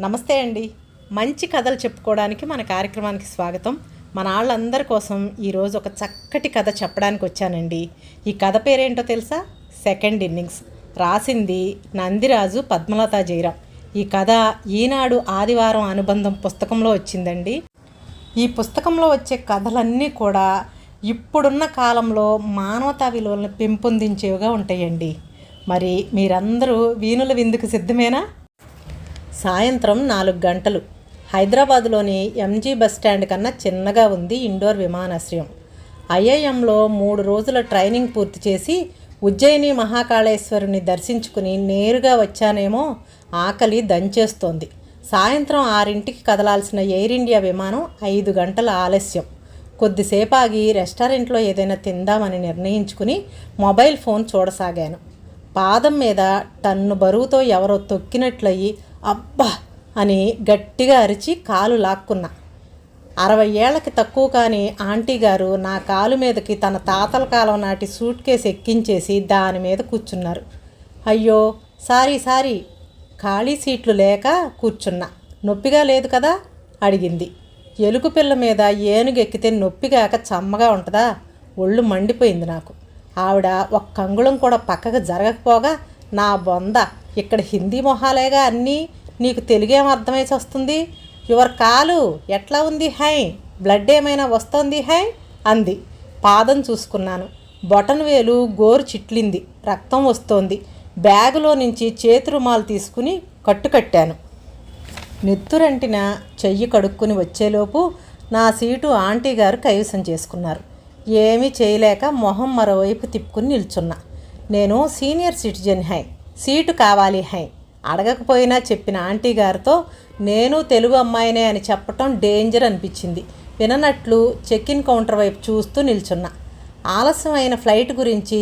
నమస్తే అండి. మంచి కథలు చెప్పుకోవడానికి మన కార్యక్రమానికి స్వాగతం. మన వాళ్ళందరి కోసం ఈరోజు ఒక చక్కటి కథ చెప్పడానికి వచ్చానండి. ఈ కథ పేరేంటో తెలుసా? Second innings. రాసింది నందిరాజు పద్మలత జయరాం ఈ కథ ఈనాడు ఆదివారం అనుబంధం పుస్తకంలో వచ్చిందండి. ఈ పుస్తకంలో వచ్చే కథలన్నీ కూడా ఇప్పుడున్న కాలంలో మానవతా విలువలను పెంపొందించేవిగా ఉంటాయండి. మరి మీరందరూ వీణుల విందుకు సిద్ధమేనా? సాయంత్రం నాలుగు గంటలు. హైదరాబాదులోని ఎంజీ బస్ స్టాండ్ కన్నా చిన్నగా ఉంది ఇండోర్ విమానాశ్రయం. ఐఐఎంలో మూడు రోజుల ట్రైనింగ్ పూర్తి చేసి ఉజ్జయిని మహాకాళేశ్వరుని దర్శించుకుని నేరుగా వచ్చానేమో ఆకలి దంచేస్తోంది. సాయంత్రం ఆరింటికి కదలాల్సిన ఎయిర్ ఇండియా విమానం ఐదు గంటల ఆలస్యం. కొద్దిసేపు ఆగి రెస్టారెంట్లో ఏదైనా తిందామని నిర్ణయించుకుని మొబైల్ ఫోన్ చూడసాగాను. పాదం మీద టన్ను బరువుతో ఎవరో తొక్కినట్లయి అబ్బా అని గట్టిగా అరిచి కాలు లాక్కున్నా. అరవై ఏళ్ళకి తక్కువ కాని ఆంటీ గారు నా కాలు మీదకి తన తాతల కాలం నాటి సూట్ కేసు ఎక్కించేసి దాని మీద కూర్చున్నారు. అయ్యో సారీ సారీ ఖాళీ సీట్లు లేక కూర్చున్నా. నొప్పిగా లేదు కదా? అడిగింది. ఎలుగు పిల్ల మీద ఏనుగు ఎక్కితే నొప్పిగాక చమ్మగా ఉంటుందా? ఒళ్ళు మండిపోయింది నాకు. ఆవిడ ఒక్క అంగుళం కూడా పక్కకు జరగకపోగా నా బొంద. ఇక్కడ హిందీ మొహాలేగా అన్నీ నీకు తెలుగేం అర్థమేసి వస్తుంది? యువర్ కాలు ఎట్లా ఉంది హై? బ్లడ్ ఏమైనా వస్తోంది హై? అంది. పాదం చూసుకున్నాను. బొటన్ వేలు గోరు చిట్లింది. రక్తం వస్తోంది. బ్యాగులో నుంచి చేతి రుమాలు తీసుకుని కట్టుకట్టాను నెత్తురంటిన చెయ్యి కడుక్కుని వచ్చేలోపు నా సీటు ఆంటీ గారు కైవసం చేసుకున్నారు. ఏమీ చేయలేక మొహం మరోవైపు తిప్పుకుని నిల్చున్నా. నేను సీనియర్ సిటిజన్ హై సీటు కావాలి హై. అడగకపోయినా చెప్పిన ఆంటీ గారితో నేను తెలుగు అమ్మాయినే అని చెప్పటం డేంజర్ అనిపించింది. విననట్లు చెక్ ఇన్ కౌంటర్ వైపు చూస్తూ నిల్చున్నా. ఆలస్యమైన ఫ్లైట్ గురించి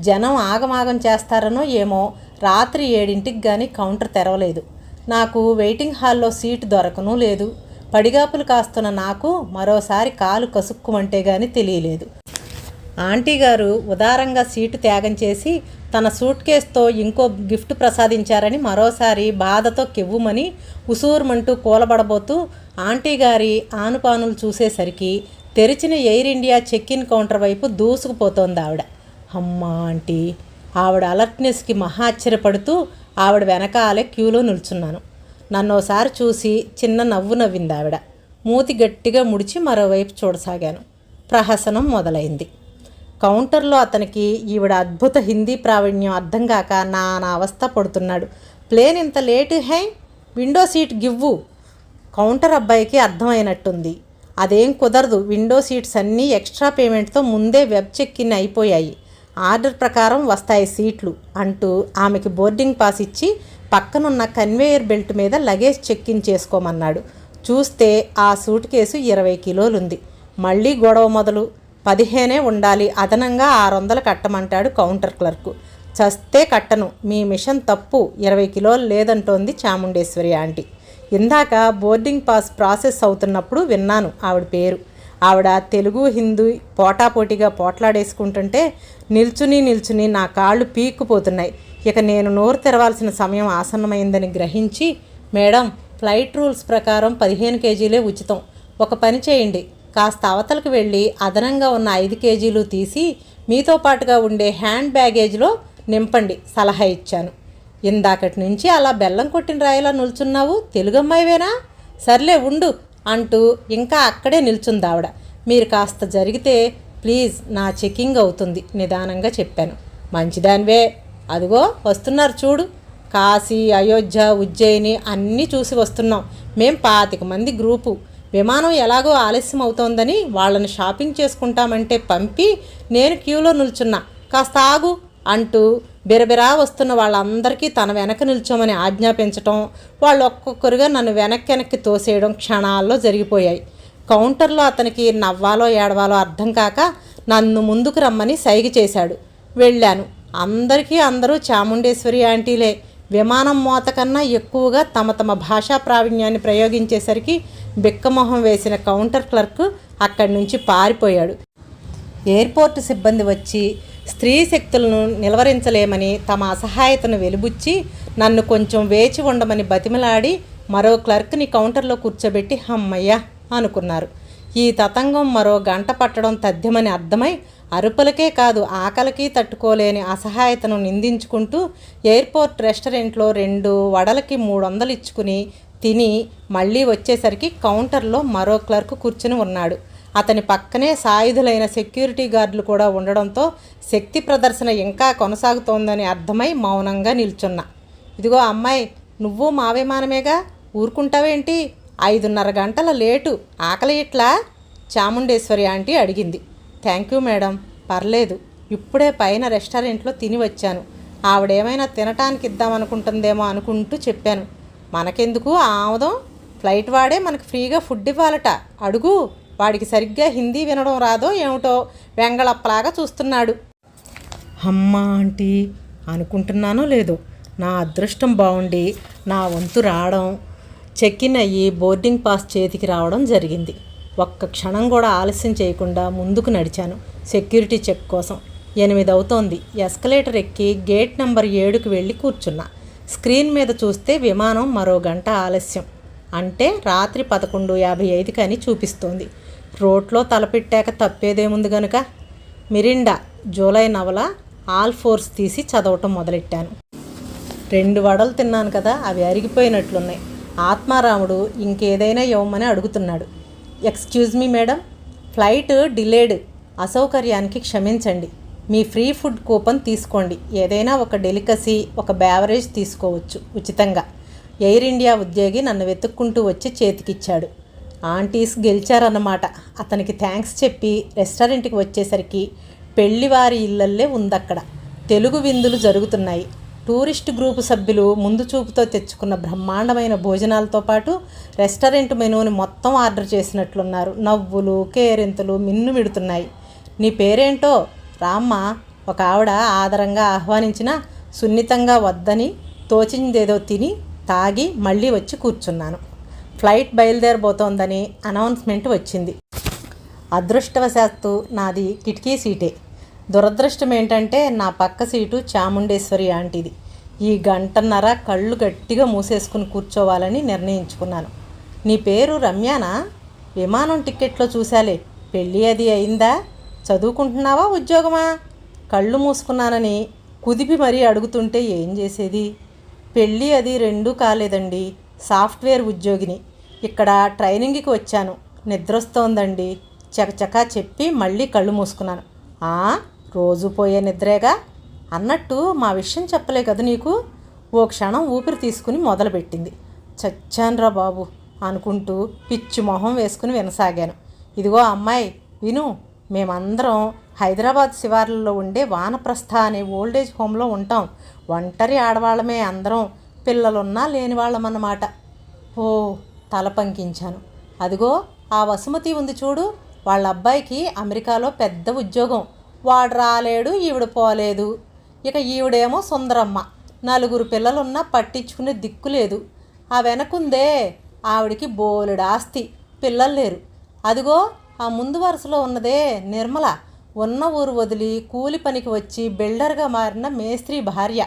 జనం ఆగమాగం చేస్తారనో ఏమో రాత్రి ఏడింటికి కానీ కౌంటర్ తెరవలేదు. నాకు వెయిటింగ్ హాల్లో సీటు దొరకనూ లేదు. పడిగాపులు కాస్తున్న నాకు మరోసారి కాలు కసుక్కుమంటే కానీ తెలియలేదు. ఆంటీ గారు ఉదారంగా సీటు త్యాగం చేసి తన సూట్ కేసుతో ఇంకో గిఫ్ట్ ప్రసాదించారని మరోసారి బాధతో కెవ్వుమని ఉసూరుమంటూ కూలబడబోతూ ఆంటీ గారి ఆనుపానులు చూసేసరికి తెరిచిన Air India check in counter వైపు దూసుకుపోతోంది ఆవిడ. అమ్మా ఆంటీ ఆవిడ అలర్ట్నెస్కి మహా ఆశ్చర్యపడుతూ ఆవిడ వెనకాలే క్యూలో నిల్చున్నాను. నన్ను ఒకసారి చూసి చిన్న నవ్వు నవ్వింది ఆవిడ. మూతి గట్టిగా ముడిచి మరోవైపు చూడసాగాను. ప్రహసనం మొదలైంది. కౌంటర్లో అతనికి ఈవిడ అద్భుత హిందీ ప్రావీణ్యం అర్థం కాక నా నా అవస్థ పడుతున్నాడు. ప్లేన్ ఇంత late high window seat give. Counter అబ్బాయికి అర్థమైనట్టుంది. అదేం కుదరదు. విండో సీట్స్ అన్నీ ఎక్స్ట్రా పేమెంట్తో ముందే వెబ్ చెక్ ఇన్ అయిపోయాయి. ఆర్డర్ ప్రకారం వస్తాయి సీట్లు అంటూ ఆమెకి బోర్డింగ్ పాస్ ఇచ్చి పక్కనున్న కన్వేయర్ బెల్ట్ మీద లగేజ్ చెక్ ఇన్ చేసుకోమన్నాడు. చూస్తే ఆ సూట్ కేసు ఇరవై కిలోలుంది. మళ్ళీ గొడవ మొదలు. పదిహేనే ఉండాలి. అదనంగా ఆరు వందలు కట్టమంటాడు కౌంటర్ క్లర్కు. చస్తే కట్టను. మీ మిషన్ తప్పు. ఇరవై కిలోలు లేదంటోంది చాముండేశ్వరి ఆంటీ. ఇందాక బోర్డింగ్ పాస్ ప్రాసెస్ అవుతున్నప్పుడు విన్నాను ఆవిడ పేరు. ఆవిడ తెలుగు హిందూ పోటాపోటీగా పోట్లాడేసుకుంటుంటే నిల్చుని నిల్చుని నా కాళ్ళు పీక్కుపోతున్నాయి. ఇక నేను నోరు తెరవాల్సిన సమయం ఆసన్నమైందని గ్రహించి మేడం ఫ్లైట్ రూల్స్ ప్రకారం పదిహేను కేజీలే ఉచితం. ఒక పని చేయండి. కాస్త అవతలకు వెళ్ళి అదనంగా ఉన్న ఐదు కేజీలు తీసి మీతో పాటుగా ఉండే హ్యాండ్ బ్యాగేజ్లో నింపండి సలహా ఇచ్చాను. ఇందాకటి నుంచి అలా బెల్లం కొట్టిన రాయిలా నిల్చున్నావు తెలుగు అమ్మాయివేనా? సర్లే ఉండు అంటూ ఇంకా అక్కడే నిల్చుంది ఆవిడ. మీరు కాస్త జరిగితే ప్లీజ్ నా చెకింగ్ అవుతుంది నిదానంగా చెప్పాను. మంచిదానివే. అదిగో వస్తున్నారు చూడు. కాశీ అయోధ్య ఉజ్జయిని అన్నీ చూసి వస్తున్నాం. మేం పాతిక మంది గ్రూపు. విమానం ఎలాగో ఆలస్యం అవుతోందని వాళ్ళని షాపింగ్ చేసుకుంటామంటే పంపి నేను క్యూలో నిల్చున్నా. కాస్త ఆగు అంటూ బిరబిరా వస్తున్న వాళ్ళందరికీ తన వెనక నిల్చోమని ఆజ్ఞాపించటం వాళ్ళు ఒక్కొక్కరుగా నన్ను వెనక్కి వెనక్కి తోసేయడం క్షణాల్లో జరిగిపోయాయి. కౌంటర్లో అతనికి నవ్వాలో ఏడవాలో అర్థం కాక నన్ను ముందుకు రమ్మని సైగ చేశాడు. వెళ్ళాను. అందరికీ అందరూ చాముండేశ్వరి ఆంటీలే. విమానం మోత కన్నా ఎక్కువగా తమ తమ భాషా ప్రావీణ్యాన్ని ప్రయోగించేసరికి బిక్కమొహం వేసిన కౌంటర్ క్లర్క్ అక్కడి నుంచి పారిపోయాడు. ఎయిర్పోర్ట్ సిబ్బంది వచ్చి స్త్రీ శక్తులను నిలవరించలేమని తమ అసహాయతను వెలుబుచ్చి నన్ను కొంచెం వేచి ఉండమని బతిమలాడి మరో క్లర్క్ని కౌంటర్లో కూర్చోబెట్టి హమ్మయ్య అనుకున్నారు. ఈ తతంగం మరో గంట పట్టడం తథ్యమని అర్థమై అరుపులకే కాదు ఆకలికి తట్టుకోలేని అసహాయతను నిందించుకుంటూ ఎయిర్పోర్ట్ రెస్టారెంట్లో రెండు వడలకి మూడు వందలు ఇచ్చుకుని తిని మళ్ళీ వచ్చేసరికి కౌంటర్లో మరో క్లర్క్ కూర్చుని ఉన్నాడు. అతని పక్కనే సాయుధులైన సెక్యూరిటీ గార్డులు కూడా ఉండడంతో శక్తి ప్రదర్శన ఇంకా కొనసాగుతోందని అర్థమై మౌనంగా నిల్చున్నా. ఇదిగో అమ్మాయి నువ్వు మా విమానమేగా ఊరుకుంటావేంటి? ఐదున్నర గంటల లేటు. ఆకలి ఇట్లా చాముండేశ్వరి ఆంటీ అడిగింది. థ్యాంక్ యూ మేడం పర్లేదు. ఇప్పుడే పైన రెస్టారెంట్లో తిని వచ్చాను. ఆవిడేమైనా తినటానికి ఇద్దామనుకుంటుందేమో అనుకుంటూ చెప్పాను. మనకెందుకు? ఆమోదం ఫ్లైట్ వాడే మనకు ఫ్రీగా ఫుడ్ ఇవ్వాలట. అడుగు వాడికి సరిగ్గా హిందీ వినడం రాదో ఏమిటో వెంగళప్పలాగా చూస్తున్నాడు. అమ్మా ఆంటీ అనుకుంటున్నానో లేదో? నా అదృష్టం బాగుండి నా వంతు రావడం చెక్ ఇన్ అయ్యి బోర్డింగ్ పాస్ చేతికి రావడం జరిగింది. ఒక్క క్షణం కూడా ఆలస్యం చేయకుండా ముందుకు నడిచాను సెక్యూరిటీ చెక్ కోసం. ఎనిమిది అవుతోంది ఎస్కలేటర్ ఎక్కి గేట్ నెంబర్ ఏడుకు వెళ్ళి కూర్చున్నా. స్క్రీన్ మీద చూస్తే విమానం మరో గంట ఆలస్యం. అంటే రాత్రి పదకొండు యాభై ఐదుకి అని చూపిస్తోంది. రోడ్లో తలపెట్టాక తప్పేదేముంది గనుక? మిరిండా జూలై నవల ఆల్ ఫోర్స్ తీసి చదవటం మొదలెట్టాను. రెండు వడలు తిన్నాను కదా అవి అరిగిపోయినట్లున్నాయి. ఆత్మారాముడు ఇంకేదైనా ఇవ్వమని అడుగుతున్నాడు. Excuse me madam flight delayed. అసౌకర్యానికి క్షమించండి. మీ ఫ్రీ ఫుడ్ కూపన్ తీసుకోండి. ఏదైనా ఒక డెలికసీ ఒక బ్యావరేజ్ తీసుకోవచ్చు ఉచితంగా. ఎయిర్ ఇండియా ఉద్యోగి నన్ను వెతుక్కుంటూ వచ్చి చేతికిచ్చాడు. ఆంటీస్ గెలిచారన్నమాట. అతనికి థ్యాంక్స్ చెప్పి రెస్టారెంట్కి వచ్చేసరికి పెళ్ళివారి ఇళ్ళల్లే ఉందక్కడ. తెలుగు విందులు జరుగుతున్నాయి. టూరిస్ట్ గ్రూపు సభ్యులు ముందు చూపుతో తెచ్చుకున్న బ్రహ్మాండమైన భోజనాలతో పాటు రెస్టారెంట్ మెనూని మొత్తం ఆర్డర్ చేసినట్లున్నారు. నవ్వులు కేరింతలు మిన్ను మిడుతున్నాయి. నీ పేరేంటో? రామ్మ ఒక ఆవిడ ఆదరంగా ఆహ్వానించిన సున్నితంగా వద్దని తోచిందేదో తిని తాగి మళ్ళీ వచ్చి కూర్చున్నాను. ఫ్లైట్ బయలుదేరబోతోందని అనౌన్స్మెంట్ వచ్చింది. అదృష్టవశాత్తు నాది కిటికీ సీటే. దురదృష్టం ఏంటంటే నా పక్క సీటు చాముండేశ్వరి ఆంటీది. ఈ గంటన్నర కళ్ళు గట్టిగా మూసేసుకుని కూర్చోవాలని నిర్ణయించుకున్నాను. నీ పేరు రమ్యానా? విమానం టిక్కెట్లో చూశాలే. పెళ్ళి అది అయిందా? చదువుకుంటున్నావా ఉద్యోగమా? కళ్ళు మూసుకున్నానని కుదిపి మరీ అడుగుతుంటే ఏం చేసేది? పెళ్ళి అది రెండూ కాలేదండి. సాఫ్ట్వేర్ ఉద్యోగిని. ఇక్కడ ట్రైనింగ్కి వచ్చాను. నిద్రొస్తోందండి. చకచకా చెప్పి మళ్ళీ కళ్ళు మూసుకున్నాను. ఆ రోజు పోయే నిద్రేగా? అన్నట్టు మా విషయం చెప్పలే కదా నీకు? ఓ క్షణం ఊపిరి తీసుకుని మొదలుపెట్టింది. చచ్చాన్రా బాబు అనుకుంటూ పిచ్చి మొహం వేసుకుని వినసాగాను. ఇదిగో అమ్మాయి విను. మేమందరం హైదరాబాద్ శివార్లలో ఉండే వానప్రస్థ అనే ఓల్డేజ్ హోమ్లో ఉంటాం. ఒంటరి ఆడవాళ్ళమే అందరం పిల్లలున్నా లేని వాళ్ళమన్నమాట ఓ తల పంకించాను. అదిగో ఆ వసుమతి ఉంది చూడు. వాళ్ళ అబ్బాయికి అమెరికాలో పెద్ద ఉద్యోగం. వాడు రాలేడు ఈవిడ పోలేదు. ఇక ఈవిడేమో సుందరమ్మ. నలుగురు పిల్లలున్నా పట్టించుకునే దిక్కు లేదు. ఆ వెనకుందే ఆవిడికి బోలెడు ఆస్తి. పిల్లలు లేరు. అదిగో ఆ ముందు వరుసలో ఉన్నదే నిర్మల. ఉన్న ఊరు వదిలి కూలి పనికి వచ్చి బిల్డర్గా మారిన మేస్త్రి భార్య.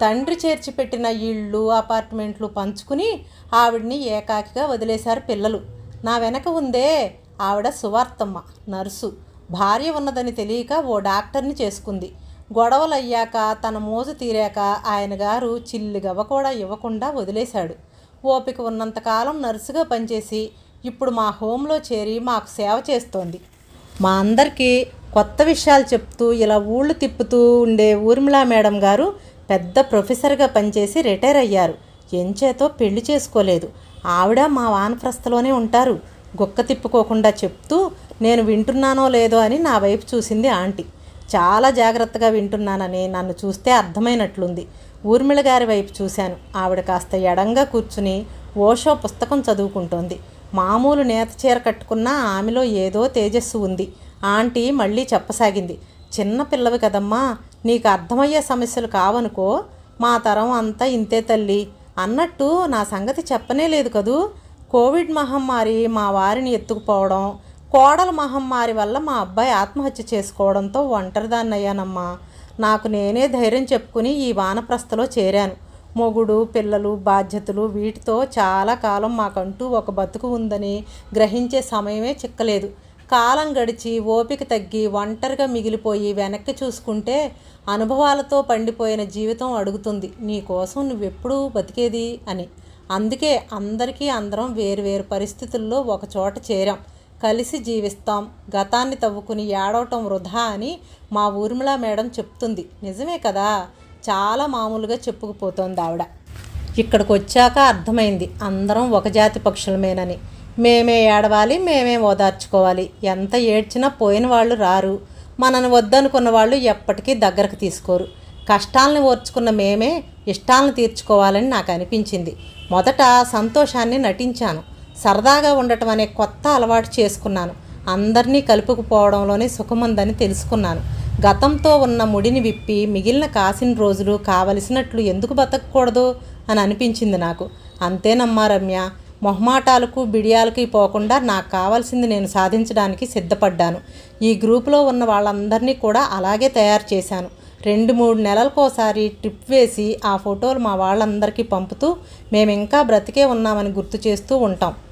తండ్రి చేర్చి పెట్టిన ఇళ్ళు అపార్ట్మెంట్లు పంచుకుని ఆవిడ్ని ఏకాకిగా వదిలేశారు పిల్లలు. నా వెనక ఉందే ఆవిడ సువార్తమ్మ నర్సు. భార్య ఉన్నదని తెలియక ఓ డాక్టర్ని చేసుకుంది. గొడవలు అయ్యాక తన మోజు తీరాక ఆయన గారు చిల్లిగవ్వ కూడా ఇవ్వకుండా వదిలేశాడు. ఓపిక ఉన్నంతకాలం నర్సుగా పనిచేసి ఇప్పుడు మా హోంలో చేరి మాకు సేవ చేస్తోంది. మా అందరికీ కొత్త విషయాలు చెప్తూ ఇలా ఊళ్ళు తిప్పుతూ ఉండే ఊర్మిళా మేడం గారు పెద్ద ప్రొఫెసర్గా పనిచేసి రిటైర్ అయ్యారు. ఎంచేతో పెళ్ళి చేసుకోలేదు. ఆవిడ మా వానప్రస్థలోనే ఉంటారు. గుక్క తిప్పుకోకుండా చెప్తూ నేను వింటున్నానో లేదో అని నా వైపు చూసింది ఆంటీ. చాలా జాగ్రత్తగా వింటున్నానని నన్ను చూస్తే అర్థమైనట్లుంది. ఊర్మిళ గారి వైపు చూశాను. ఆవిడ కాస్త ఎడంగా కూర్చుని ఓషో పుస్తకం చదువుకుంటోంది. మామూలు నేత చీర కట్టుకున్న ఆమెలో ఏదో తేజస్సు ఉంది. ఆంటీ మళ్ళీ చెప్పసాగింది. చిన్న పిల్లవి కదమ్మా నీకు అర్థమయ్యే సమస్యలు కావనుకో మా తరం అంతా ఇంతే తల్లి. అన్నట్టు నా సంగతి చెప్పనే లేదు కదూ. కోవిడ్ మహమ్మారి మా వారిని ఎత్తుకుపోవడం కోడల మహమ్మారి వల్ల మా అబ్బాయి ఆత్మహత్య చేసుకోవడంతో ఒంటరిదాన్నయ్యానమ్మా. నాకు నేనే ధైర్యం చెప్పుకుని ఈ వానప్రస్థలో చేరాను. మొగుడు పిల్లలు బాధ్యతలు వీటితో చాలా కాలం మాకంటూ ఒక బతుకు ఉందని గ్రహించే సమయమే చిక్కలేదు. కాలం గడిచి ఓపిక తగ్గి ఒంటరిగా మిగిలిపోయి వెనక్కి చూసుకుంటే అనుభవాలతో పండిపోయిన జీవితం అడుగుతుంది. నీ కోసం నువ్వెప్పుడూ బతికేది అని. అందుకే అందరికీ అందరం వేరువేరు పరిస్థితుల్లో ఒకచోట చేరాం. కలిసి జీవిస్తాం. గతాన్ని తవ్వుకుని ఏడవటం వృధా అని మా ఊర్మిళ మేడం చెప్తుంది. నిజమే కదా? చాలా మామూలుగా చెప్పుకుపోతోంది ఆవిడ. ఇక్కడికి వచ్చాక అర్థమైంది అందరం ఒక జాతి పక్షులమేనని. మేమే ఏడవాలి మేమే ఓదార్చుకోవాలి. ఎంత ఏడ్చినా పోయిన వాళ్ళు రారు. మనని వద్దనుకున్న వాళ్ళు ఎప్పటికీ దగ్గరకు తీసుకోరు. కష్టాలను ఓర్చుకున్న మేమే ఇష్టాలను తీర్చుకోవాలని నాకు అనిపించింది. మొదట సంతోషాన్ని నటించాను. సరదాగా ఉండటం అనే కొత్త అలవాటు చేసుకున్నాను. అందరినీ కలుపుకుపోవడంలోనే సుఖముందని తెలుసుకున్నాను. గతంతో ఉన్న ముడిని విప్పి మిగిలిన కాసిన రోజులు కావలసినట్లు ఎందుకు బతకూడదు అని అనిపించింది నాకు. అంతేనమ్మా రమ్య మొహమాటాలకు బిడియాలకి పోకుండా నాకు కావాల్సింది నేను సాధించడానికి సిద్ధపడ్డాను. ఈ గ్రూపులో ఉన్న వాళ్ళందరినీ కూడా అలాగే తయారు చేశాను. రెండు మూడు నెలలకోసారి ట్రిప్ వేసి ఆ ఫోటోలు మా వాళ్ళందరికీ పంపుతూ మేము ఇంకా బ్రతికే ఉన్నామని గుర్తు చేస్తూ ఉంటాం.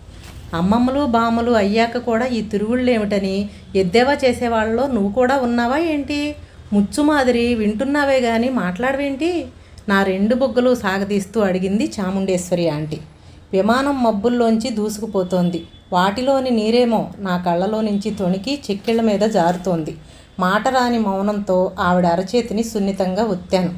అమ్మమ్మలు బామ్మలు అయ్యాక కూడా ఈ తిరుగుళ్ళు ఏమిటని ఎద్దేవా చేసేవాళ్ళలో నువ్వు కూడా ఉన్నావా ఏంటి? ముచ్చు మాదిరి వింటున్నావే కానీ మాట్లాడవేంటి? నా రెండు బొగ్గలు సాగదీస్తూ అడిగింది చాముండేశ్వరి ఆంటీ. విమానం మబ్బుల్లోంచి దూసుకుపోతోంది. వాటిలోని నీరేమో నా కళ్ళలో నుంచి తొణికి చెక్కిళ్ళ మీద జారుతోంది. మాట రాని మౌనంతో ఆవిడ అరచేతిని సున్నితంగా ఒత్తాను.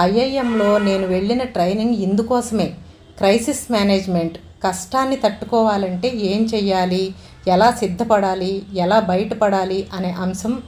ఐఐఎంలో నేను వెళ్ళిన ట్రైనింగ్ ఇందుకోసమే. Crisis management. కష్టాన్ని తట్టుకోవాలంటే ఏం చెయ్యాలి? ఎలా సిద్ధపడాలి? ఎలా బయటపడాలి? అనే అంశం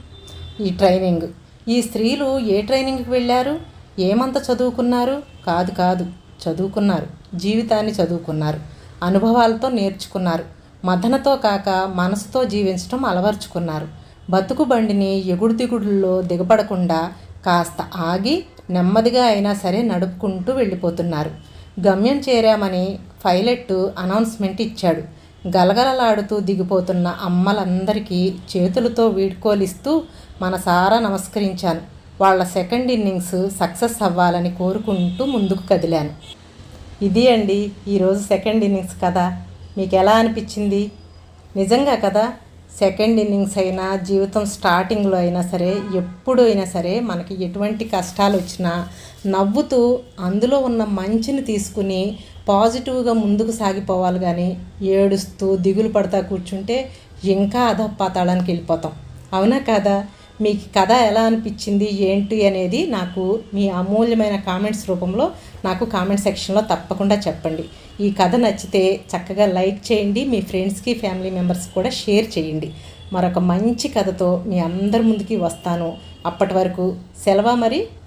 ఈ ట్రైనింగ్. ఈ స్త్రీలు ఏ ట్రైనింగ్కి వెళ్ళారు? ఏమంత చదువుకున్నారు? కాదు కాదు. చదువుకున్నారు. జీవితాన్ని చదువుకున్నారు. అనుభవాలతో నేర్చుకున్నారు. మదనతో కాక మనసుతో జీవించడం అలవర్చుకున్నారు. బతుకు బండిని ఎగుడు దిగుడుల్లో దిగపడకుండా కాస్త ఆగి నెమ్మదిగా అయినా సరే నడుపుకుంటూ వెళ్ళిపోతున్నారు. గమ్యం చేరామని పైలట్ అనౌన్స్మెంట్ ఇచ్చాడు. గలగలలాడుతూ దిగిపోతున్న అమ్మలందరికీ చేతులతో వీడ్కోలిస్తూ మనసారా నమస్కరించాను. వాళ్ళ సెకండ్ ఇన్నింగ్స్ సక్సెస్ అవ్వాలని కోరుకుంటూ ముందుకు కదిలాను. ఇది అండి ఈరోజు సెకండ్ ఇన్నింగ్స్ కదా. మీకు ఎలా అనిపించింది? నిజంగా కదా? సెకండ్ ఇన్నింగ్స్ అయినా జీవితం స్టార్టింగ్లో అయినా సరే ఎప్పుడు అయినా సరే మనకి ఎటువంటి కష్టాలు వచ్చినా నవ్వుతూ అందులో ఉన్న మంచిని తీసుకుని పాజిటివ్గా ముందుకు సాగిపోవాలి కానీ ఏడుస్తూ దిగులు పడతా కూర్చుంటే ఇంకా అధపాతాళానికి వెళ్ళిపోతాం. అవునా కదా? మీకు కథ ఎలా అనిపించింది? ఏంటి అనేది నాకు మీ అమూల్యమైన కామెంట్స్ రూపంలో నాకు కామెంట్ సెక్షన్లో తప్పకుండా చెప్పండి. ఈ కథ నచ్చితే చక్కగా లైక్ చేయండి మీ ఫ్రెండ్స్కి ఫ్యామిలీ మెంబర్స్ కూడా షేర్ చేయండి. మరొక మంచి కథతో మీ అందరి ముందుకి వస్తాను. అప్పటి వరకు సెలవా మరి?